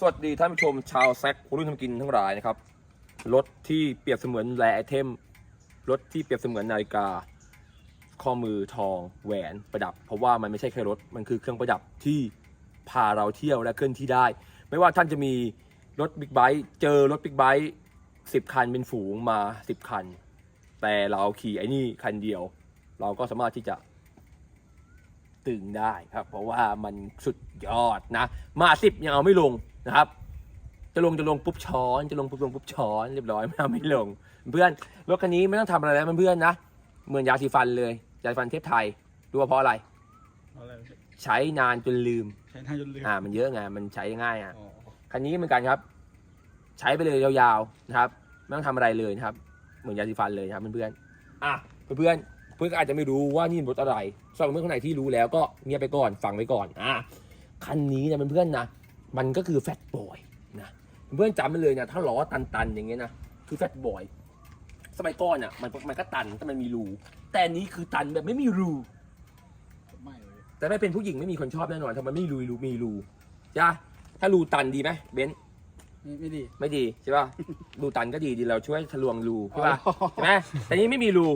สวัสดีท่านผู้ชมชาวแซกรุ่นทำกินทั้งหลายนะครับรถที่เปรียบเสมือนแรไอเทมรถที่เปรียบเสมือนนาฬิกา ข้อมือทองแหวนประดับ เพราะว่ามันไม่ใช่แค่รถมันคือเครื่องประดับที่พาเราเที่ยวและเคลื่อนที่ได้ ไม่ว่าท่านจะมีรถบิ๊กไบค์เจอรถบิ๊กไบค์สิบคันเป็นฝูงมาสิบคัน แต่เราขี่ไอ้นี่คันเดียว เราก็สามารถที่จะตึงได้ครับ เพราะว่ามันสุดยอดนะ มาสิบยังเอาไม่ลง นะครับ จะลงจะลงปุ๊บช้อนจะลงปุ๊บลงปุ๊บช้อนเรียบร้อยไม่เอาไม่ลง เพื่อนรถคันนี้ไม่ต้องทำอะไรแล้วเพื่อนๆนะเหมือนยาสีฟันเลยยาสีฟันเทพไทยดูว่าเพราะอะไรเอาอะไรใช้นานจนลืมใช้หน้าจนลืมอ่ามันเยอะไงมันใช้ง่ายอะอ๋อคันนี้เหมือนกันครับ ใช้ไปเลยยาวๆนะครับไม่ต้องทำอะไรเลยนะครับ เหมือนยาสีฟันเลยนะครับเพื่อนๆอะเพื่อนๆเพื่อนก็อาจจะไม่รู้ว่านี่รถอะไรสำหรับเพื่อนคนไหนที่รู้แล้วก็เงียบไปก่อนฟังไว้ก่อนอะคันนี้นะเพื่อนๆนะ มันก็คือแฟตบอยนะเพื่อนจำไปเลยนะถ้าล้อตันๆอย่างเงี้ยนะคือแฟตบอยสมัยก่อนอะมันมันก็ตันแต่มันมีรูแต่อันนี้คือตันแบบไม่มีรูไม่เลยแต่ไม่เป็นผู้หญิงไม่มีคนชอบแน่นอนถ้ามันไม่รูรูมีรูจ้าถ้ารูตันดีไหมเบนซ์ไม่ไม่ดีไม่ดีใช่ป่ะรูตันก็ดีดีเราช่วยทะลวงรูใช่ป่ะอ๋อใช่ไหมแต่นี้ไม่มีรู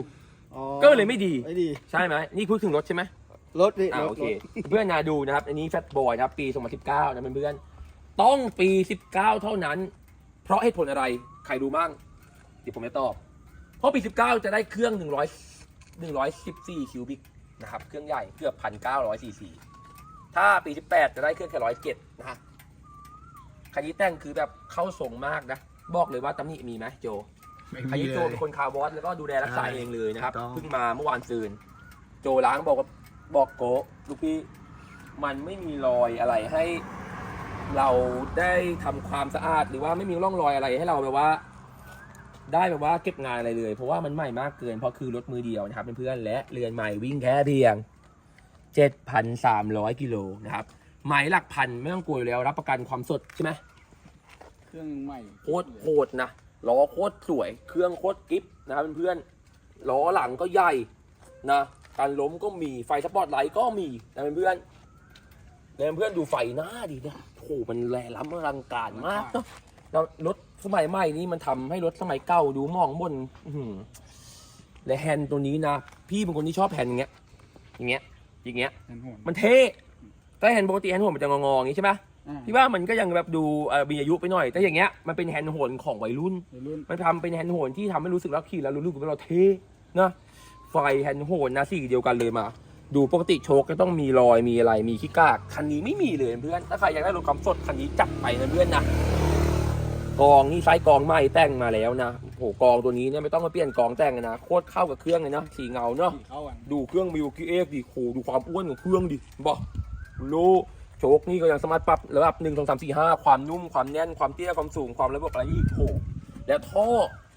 อ๋อก็เลยไม่ดีไม่ดี ใช่ไหมนี่พูดถึงรถใช่ไหม รถดิอ่ารถโอเครถเพื่อนนาดูนะครับ อันนี้แฟตบอยนะครับปี 2019 นะเพื่อนๆต้องปี 19 เท่านั้น เพราะเหตุผลอะไรใครรู้มั่งเดี๋ยวผมจะตอบ เพราะปี 19 จะได้เครื่อง 100 114 คิวบิกนะครับ เครื่องใหญ่เกือบ1,900ซีซีถ้าปี 18 จะได้เครื่องแค่107นะฮะคันนี้แต่งคือแบบเข้าทรงมากนะ บอกเลยว่าตำหนิมีไหมโจ ไม่คันมีนี้โจเลยเป็นคนคาร์บอนแล้วก็ดูแลรักษาใช่เองเลยนะครับถูกต้อง เพิ่งมาเมื่อวานซืน โจล้างบอกว่า บอกโกะลูกพี่มันไม่มีรอยอะไรให้ เราได้ทำความสะอาดหรือว่าไม่มีร่องรอยอะไรให้เราแบบว่า ได้แบบว่าเก็บงานอะไรเลย เพราะว่ามันใหม่มากเกินเพราะคือรถมือเดียวนะครับเพื่อนๆและเรือนใหม่วิ่งแค่เพียง 7,300กิโลนะครับไหมหลักพันไม่ต้องกลัวอยู่แล้วรับประกันความสดใช่ไหมเครื่องใหม่โคตรโหดนะล้อโคตรสวย เครื่องโคตรกริฟนะครับเพื่อนๆล้อหลังก็ใหญ่นะ การล้มก็มีไฟสปอตไลท์ก็มีนะเพื่อนๆนะเพื่อนๆดูไฟหน้าดิเนี่ยโอ้โหมันแรงล้ำอลังการมากเนาะแล้วรถสมัยใหม่นี้มันทำให้รถสมัยเก่าดูมองบนอื้อหือและแฮนด์ตัวนี้นะ พี่เป็นคนที่ชอบแฮนด์อย่างเงี้ย อย่างเงี้ย อย่างเงี้ยแอนโหนมันเท่แต่แฮนด์ปกติแฮนด์หัวมันจะงอๆอย่างงี้ใช่ไหมอ่าพี่ว่ามันก็ยังแบบดูเอ่อมีอายุไปหน่อย แต่อย่างเงี้ยมันเป็นแฮนด์โหนของวัยรุ่นวัยรุ่นมันทำเป็นแฮนด์โหนที่ทำให้รู้สึกแล้วขี่แล้วรู้สึกว่าเราเท่นะ ไฟแฮนด์โหนนะสีเดียวกันเลยมา ดูปกติโชคก็ต้องมีรอยมีอะไรมีขี้กาก คันนี้ไม่มีเลยเพื่อน ถ้าใครอยากได้รถความสดคันนี้จัดไปนะเพื่อนนะกองนี่ไซส์กองใหม่แต่งมาแล้วนะโหกองตัวนี้เนี่ยไม่ต้องมาเปลี่ยนกองแต่งนะโคตรเข้ากับเครื่องเลยนะสีเงาเนาะขี่เข้ากันดูเครื่องมิวกี้เอ็กดิโหดูความอ้วนของเครื่องดิบอกโลโชคนี่ก็ยังสามารถปรับระดับหนึ่งสองสามสี่ห้าความนุ่มความแน่นความเตี้ยความสูงความระบบอะไรอีกโห แล้วท่อ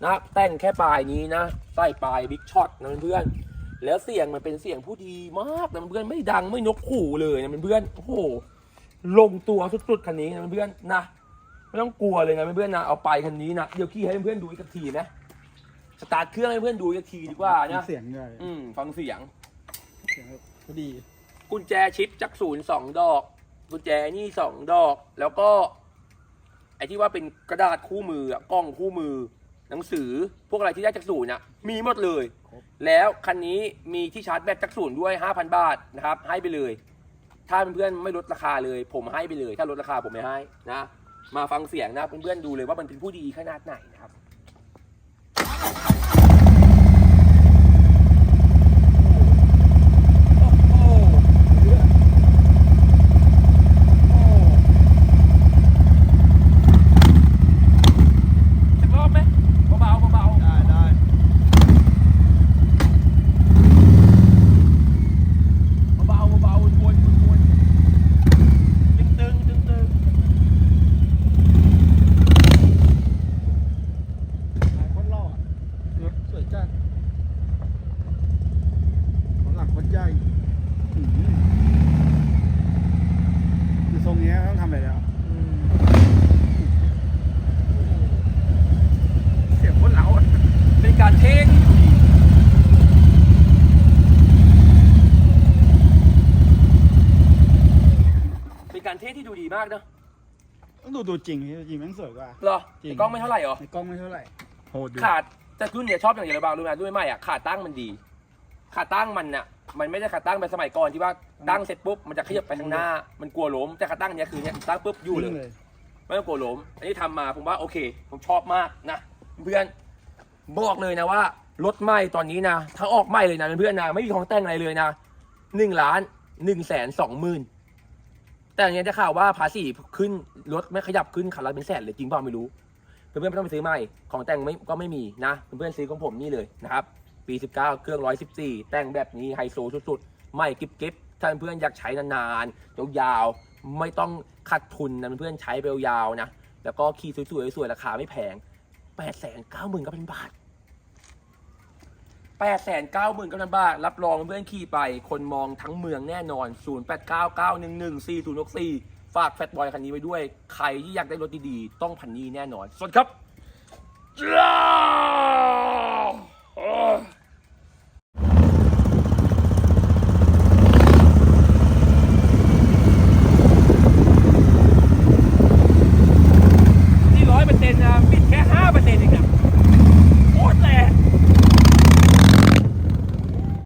นะแต่งแค่ปลายนี้นะใต้ปลายบิ๊กช็อตนะเพื่อนๆแล้วเสียงมันเป็นเสียงผู้ดีมากนะเพื่อนไม่ดังไม่นกขู่เลยนะเพื่อนโอ้โหลงตัวสุดๆคันนี้นะเพื่อนนะไม่ต้องกลัวเลยนะเพื่อนๆนะเอาไปคันนี้นะเดี๋ยวขี่ให้เพื่อนๆดูอีกสักทีนะสตาร์ทเครื่องให้เพื่อนดูอีกสักทีดีกว่านะเสียงใหญ่อืมฟังเสียงเสียงแบบพอดี กุญแจชิปจักรศูนย์สองดอก กุญแจนี่สองดอกแล้วก็ ไอ้ที่ว่าเป็นกระดาษคู่มืออะกล้องคู่มือ หนังสือพวกอะไรที่ได้จากศูนย์อะมีหมดเลย ครบ แล้วคันนี้มีที่ชาร์จแบตจากศูนย์ด้วย 5,000 บาทนะครับให้ไปเลย ถ้าเพื่อนๆไม่ลดราคาเลย ผมให้ไปเลย ถ้าลดราคาผมไม่ให้นะมาฟังเสียงนะเพื่อนๆดูเลยว่ามันเป็นผู้ดีขนาดไหนนะครับ โอ้โหสักรอบไหมเบาๆเบาๆ ได้ได้ เบาๆเบาๆวนๆวนๆตึงตึงตึงตึง หลายคนรอดรถสวยจัดของ หลังคนใหญ่อื้อหือคือทรงเนี้ยต้องทำอะไรแล้วเสียงคนเราอะเป็นการเทคที่ดูดีเป็นการเทคที่ดูดีมากนะต้องดูดูจริงจริงแม่งสวยกว่าเหรอจริงในกล้องไม่เท่าไหร่เหรอในกล้องไม่เท่าไหร่โหดดูขาดแต่รุ่นเนี่ยชอบอย่างไรบ้างรู้ไหมรุ่นใหม่อะขาตั้งมันดี ขาตั้งมันน่ะ มันไม่ได้ขาตั้งแบบสมัยก่อนที่ว่าตั้งเสร็จปุ๊บมันจะขยับไปข้างหน้า มันกลัวล้มแต่ขาตั้งเนี้ยคือเนี้ยตั้งปุ๊บอยู่เลยเลยไม่ต้องกลัวล้มอันนี้ทำมาผมว่าโอเค ผมชอบมากนะเพื่อนบอกเลยนะว่ารถใหม่ตอนนี้นะถ้าออกใหม่เลยนะเพื่อนๆนะไม่มีของแต่งอะไรเลยนะหนึ่งล้านหนึ่งแสนสองหมื่นแต่อันเนี้ยได้ข่าวว่าภาษีขึ้นรถไม่ขยับขึ้นคันละเป็นแสนเลยจริงเปล่าไม่รู้เพื่อนๆไม่ต้องไปซื้อใหม่ของแต่งไม่ก็ไม่มีนะเพื่อนๆซื้อของผมนี่เลยนะครับ ปี 19 เครื่อง 114 แต่งแบบนี้ไฮโซสุดๆ ไม่กิ๊บกิ๊บถ้าเพื่อนอยากใช้นานๆ ยาวๆ ไม่ต้องขาดทุนนะเพื่อนใช้ไปยาวๆนะ แล้วก็ขี่สวยๆ สวยๆราคาไม่แพง 8 9 0 0 0 0ก็เป็นบาท 8 9 0 0 0 0ก็เป็นบาท รับรองเพื่อนขี่ไป คนมองทั้งเมืองแน่นอน 0899114064 ฝากแฟตบอยคันนี้ไว้ด้วย ใครที่อยากได้รถดีๆ ต้องพันนี้แน่นอน สวัสดีครับจ้า